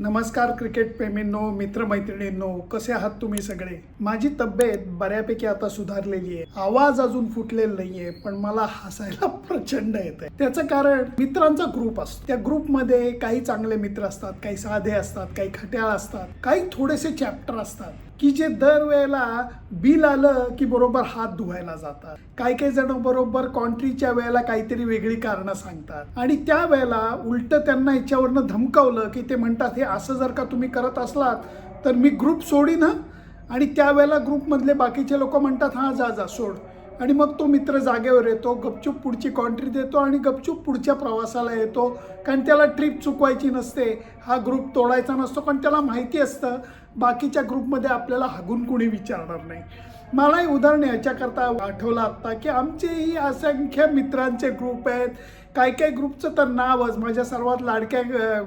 नमस्कार क्रिकेट प्रेमींनो मित्रमैत्रिणींनो कसे आहात तुम्ही सगळे? माझी तब्येत बऱ्यापैकी आता सुधारलेली आहे. आवाज अजून फुटलेला नाहीये पण मला हसायला प्रचंड येत आहे त्याचं कारण मित्रांचा ग्रुप असतो. त्या ग्रुपमध्ये काही चांगले मित्र असतात काही साधे असतात काही खट्याळ असतात काही थोडेसे चॅप्टर असतात. की जे दरवेळेला बिल आलं की बरोबर हात धुवायला जातात. काही काही जण बरोबर कॉन्ट्रीच्या वेळेला काहीतरी वेगळी कारणं सांगतात. आणि त्या वेळेला उलट त्यांना याच्यावरनं धमकावलं की ते म्हणतात हे असं जर का तुम्ही करत असलात तर मी ग्रुप सोडीन हं. आणि त्यावेळेला ग्रुपमधले बाकीचे लोक म्हणतात हां जा जा सोड. आणि मग तो मित्र जागेवर येतो गपचूप पुढची कॉन्ट्री देतो आणि गपचूप पुढच्या प्रवासाला येतो. कारण त्याला ट्रिप चुकवायची नसते हा ग्रुप तोडायचा नसतो कारण त्याला माहिती असतं बाकीच्या ग्रुपमध्ये आपल्याला हागून कुणी विचारणार नाही. मलाही उदाहरण याच्याकरता आठवलं आत्ता की आमचेही असंख्य मित्रांचे ग्रुप आहेत. काही काही ग्रुपचं तर नावच माझ्या सर्वात लाडक्या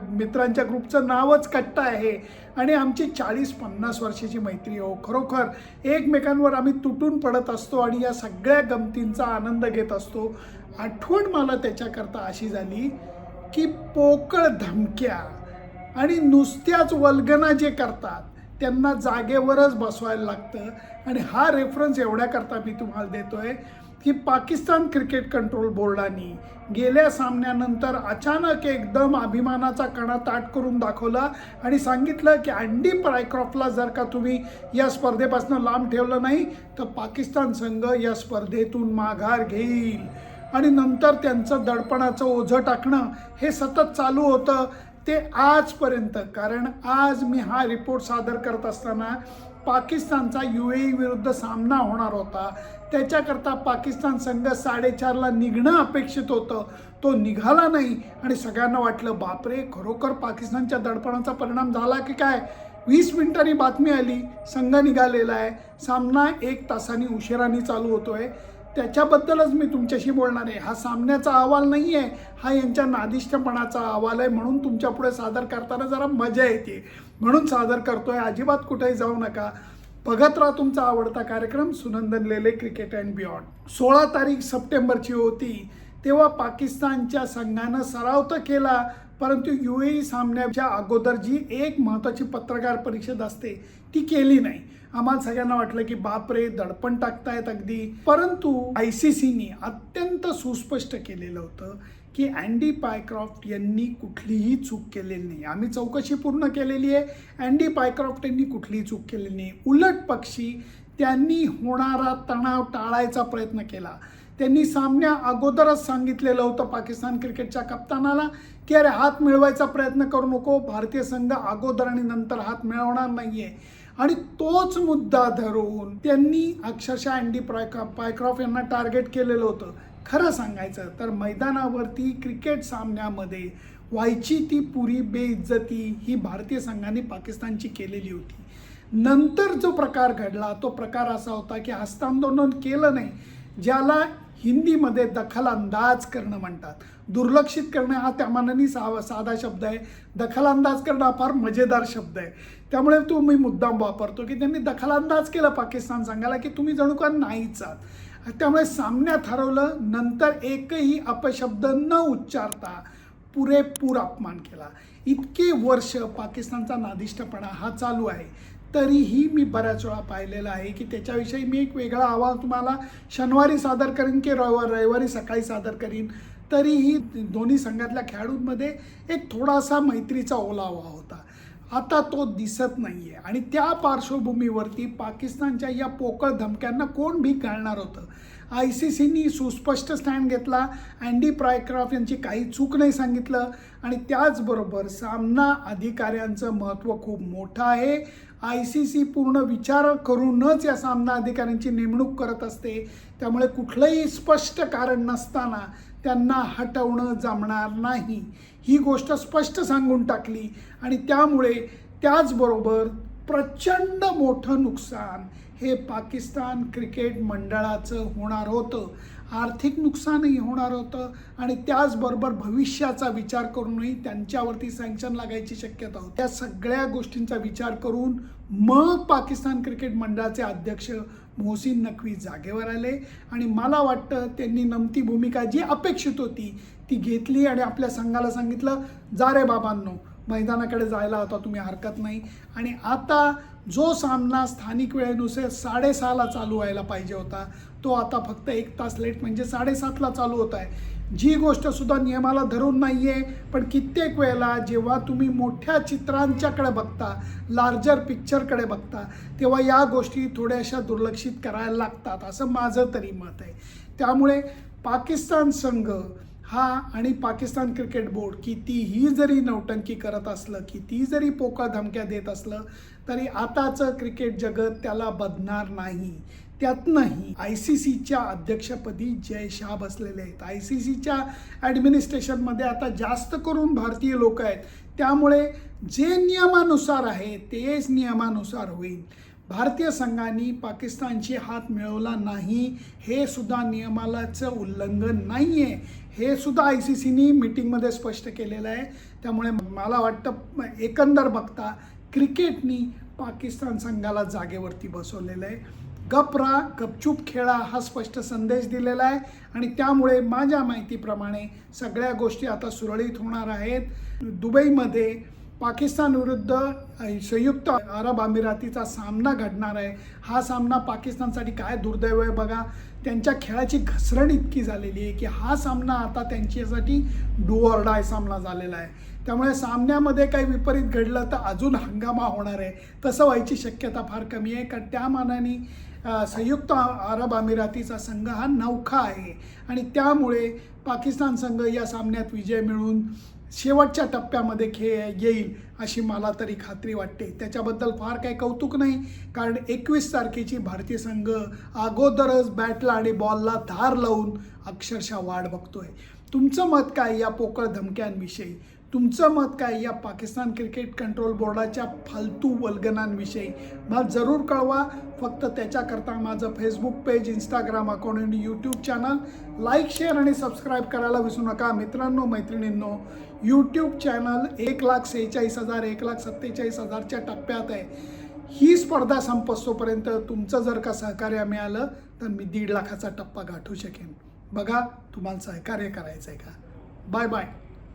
मित्रांच्या ग्रुपचं नावच कट्टा आहे. आणि आमची चाळीस पन्नास वर्षाची मैत्री हो खरोखर एकमेकांवर आम्ही तुटून पडत असतो आणि या सगळ्या गमतींचा आनंद घेत असतो. आठवण मला त्याच्याकरता अशी झाली की पोकळ धमक्या आणि नुसत्याच वल्गना जे करतात त्यांना जागेवरच बसवायला लागतं. आणि हा रेफरन्स एवढ्याकरता मी तुम्हाला देतो आहे की पाकिस्तान क्रिकेट कंट्रोल बोर्डाने गेल्या सामन्यानंतर अचानक एकदम अभिमानाचा कणा ताट करून दाखवला आणि सांगितलं की अँडी प्रायक्रॉफला जर का तुम्ही या स्पर्धेपासून लांब ठेवलं नाही तर पाकिस्तान संघ या स्पर्धेतून माघार घेईल. आणि नंतर त्यांचं दडपणाचं ओझं टाकणं हे सतत चालू होतं. ते आजपर्यंत. कारण आज मी हा रिपोर्ट सादर करत असताना पाकिस्तानचा यू ए विरुद्ध सामना होणार होता. त्याच्याकरता पाकिस्तान संघ साडेचारला निघणं अपेक्षित होतं. तो निघाला नाही. आणि सगळ्यांना वाटलं बापरे खरोखर पाकिस्तानच्या दडपणाचा परिणाम झाला की काय? वीस मिनिटांनी बातमी आली संघ निघालेला आहे. सामना एक तासांनी उशिराने चालू होतोय. त्याच्याबद्दलच मी तुमच्याशी बोलणार आहे. हा सामन्याचा अहवाल नाही आहे हा यांच्या नादिष्टपणाचा अहवाल आहे म्हणून तुमच्यापुढे सादर करताना जरा मजा येते. म्हणून सादर करतोय. अजिबात कुठेही जाऊ नका. बघत राहा तुमचा आवडता कार्यक्रम Sunandan Lele cricket and beyond. सोळा तारीख सप्टेंबरची होती. तेव्हा पाकिस्तानच्या संघानं सराव तर केला. परंतु यू ए सामन्याच्या अगोदर जी एक महत्त्वाची पत्रकार परिषद असते ती केली नाही. आम्हाला सगळ्यांना वाटलं की बापरे दडपण टाकतायत अगदी. परंतु आय सी सीने अत्यंत सुस्पष्ट केलेलं होतं की अँडी पायक्रॉफ्ट यांनी कुठलीही चूक केलेली नाही. आम्ही चौकशी पूर्ण केलेली आहे. अँडी पायक्रॉफ्ट यांनी कुठलीही चूक केलेली नाही. उलट पक्षी त्यांनी होणारा तणाव टाळायचा प्रयत्न केला. त्यांनी सामन्या अगोदरच सांगितलेलं होतं पाकिस्तान क्रिकेटच्या कप्तानाला की अरे हात मिळवायचा प्रयत्न करू नको भारतीय संघ अगोदर आणि नंतर हात मिळवणार नाहीये. आणि तोच मुद्दा धरून त्यांनी अक्षरशः अँडी प्रायक्रॉ पायक्रॉफ यांना टार्गेट केलेलं होतं. खरं सांगायचं तर मैदानावरती क्रिकेट सामन्यामध्ये व्हायची ती पुरी बेइज्जती ही भारतीय संघाने पाकिस्तानची केलेली होती. नंतर जो प्रकार घडला तो प्रकार असा होता की हस्तांदोलन केलं नाही ज्याला हिंदीमध्ये दखलअंदाज करणं म्हणतात. दुर्लक्षित करणं हा त्या मानाने सा साधा शब्द आहे. दखलअंदाज करणं हा फार मजेदार शब्द आहे. त्यामुळे तो मी मुद्दाम वापरतो की त्यांनी दखलअंदाज केला पाकिस्तान संघाला की तुम्ही जणू का नाहीच आहात. त्यामुळे सामन्यात हरवलं नंतर एकही अपशब्द न उच्चारता पुरेपूर अपमान केला. इतके वर्ष पाकिस्तानचा नादिष्टपणा हा चालू आहे. तरीही मी बऱ्याच वेळा पाहिलेलं आहे की त्याच्याविषयी मी एक वेगळा अहवाल तुम्हाला शनिवारी सादर करीन की रविवार रविवारी सकाळी सादर करीन. तरीही दोन्ही संघातल्या खेळाडूंमध्ये एक थोडासा मैत्रीचा ओलावा होता. आता तो दिसत नाही आहे आणि त्या पार्श्वभूमीवरती पाकिस्तानच्या या पोकळ धमक्यांना कोण भीक घालणार होतं? आय सी सीनी सुस्पष्ट स्टँड घेतला. अँडी प्रायक्रॉफ यांची काही चूक नाही सांगितलं. आणि त्याचबरोबर सामना अधिकाऱ्यांचं महत्त्व खूप मोठं आहे. आय सी सी पूर्ण विचार करूनच या सामना अधिकाऱ्यांची नेमणूक करत असते. त्यामुळे कुठलंही स्पष्ट कारण नसताना त्यांना हटवणं जमणार नाही. ही गोष्ट स्पष्ट सांगून टाकली. आणि त्यामुळे त्याचबरोबर प्रचंड मोठं नुकसान हे पाकिस्तान क्रिकेट मंडळाचं होणार होतं. आर्थिक नुकसानही होणार होतं आणि त्याचबरोबर भविष्याचा विचार करूनही त्यांच्यावरती सँक्शन लागायची शक्यता होती. त्या सगळ्या गोष्टींचा विचार करून मग पाकिस्तान क्रिकेट मंडळाचे अध्यक्ष मोहसिन नकवी जागेवर आले आणि मला वाटतं त्यांनी नमती भूमिका जी अपेक्षित होती ती घेतली आणि आपल्या संघाला सांगितलं जा रे बाबांनो मैदानाकडे जायला होता तुम्ही हरकत नाही. आणि आता जो सामना स्थानिक वेळेनुसार साडेसहाला चालू व्हायला पाहिजे होता तो आता फक्त एक तास लेट म्हणजे साडेसातला चालू होत आहे. जी गोष्टसुद्धा नियमाला धरून नाही आहे पण कित्येक वेळेला जेव्हा तुम्ही मोठ्या चित्रांच्याकडे बघता लार्जर पिक्चरकडे बघता तेव्हा या गोष्टी थोड्याशा दुर्लक्षित करायला लागतात असं माझं तरी मत आहे. त्यामुळे पाकिस्तान संघ हा आणि पाकिस्तान क्रिकेट बोर्ड कितीही जरी नौटंकी करत असलं किती जरी पोकळ धमक्या देत असलं तरी आताचं क्रिकेट जगत त्याला बदणार नाही. त्यातनंही आय सी सीच्या अध्यक्षपदी जय शाह बसलेले आहेत. आय सी सीच्या ॲडमिनिस्ट्रेशनमध्ये आता जास्त करून भारतीय लोक आहेत. त्यामुळे जे नियमानुसार आहे तेच नियमानुसार होईल. भारतीय संघाने पाकिस्तानशी हात मिळवला नाही. हे सुद्धा नियमालाचं उल्लंघन नाही आहे हे सुद्धा आय सी सीनी मिटिंगमध्ये स्पष्ट केलेलं आहे. त्यामुळे मला वाटतं एकंदर बघता क्रिकेटनी पाकिस्तान संघाला जागेवरती बसवलेलं आहे. गपरा गपचूप खेळा हा स्पष्ट संदेश दिलेला आहे. आणि त्यामुळे माझ्या माहितीप्रमाणे सगळ्या गोष्टी आता सुरळीत होणार आहेत. दुबईमध्ये पाकिस्तान विरुद्ध संयुक्त अरब अमिरातीचा सामना घडणार आहे. हा सामना पाकिस्तानसाठी काय दुर्दैव आहे बघा. त्यांच्या खेळाची घसरण इतकी झालेली आहे की हा सामना आता त्यांच्यासाठी डू डाय सामना झालेला आहे. त्यामुळे सामन्यामध्ये काही विपरीत घडलं तर अजून हंगामा होणार आहे. तसं व्हायची शक्यता फार कमी आहे. कारण त्या मानाने संयुक्त अरब अमिरातीचा संघ हा नौखा आहे. आणि त्यामुळे पाकिस्तान संघ या सामन्यात विजय मिळून शेवटच्या टप्प्यामध्ये खेळ येईल अशी मला तरी खात्री वाटते. त्याच्याबद्दल फार काही कौतुक नाही. कारण एकवीस तारखेची भारतीय संघ अगोदरच बॅटला आणि बॉलला धार लावून अक्षरशः वाढ बघतोय. तुमचं मत काय या पोकळ धमक्यांविषयी? तुमचं मत काय या पाकिस्तान क्रिकेट कंट्रोल बोर्डाच्या फालतू वल्गनांविषयी? मला जरूर कळवा. फक्त त्याच्याकरता माझं फेसबुक पेज इंस्टाग्राम अकाउंट आणि यूट्यूब चॅनल लाईक शेअर आणि सबस्क्राईब करायला विसरू नका. मित्रांनो मैत्रिणींनो यूट्यूब चॅनल एक लाख सेहेचाळीस हजार एक लाख सत्तेचाळीस हजारच्या टप्प्यात आहे. ही स्पर्धा संपस्तोपर्यंत तुमचं जर का सहकार्य मिळालं तर मी दीड लाखाचा टप्पा गाठू शकेन. बघा तुम्हाला सहकार्य करायचं आहे का? Bye bye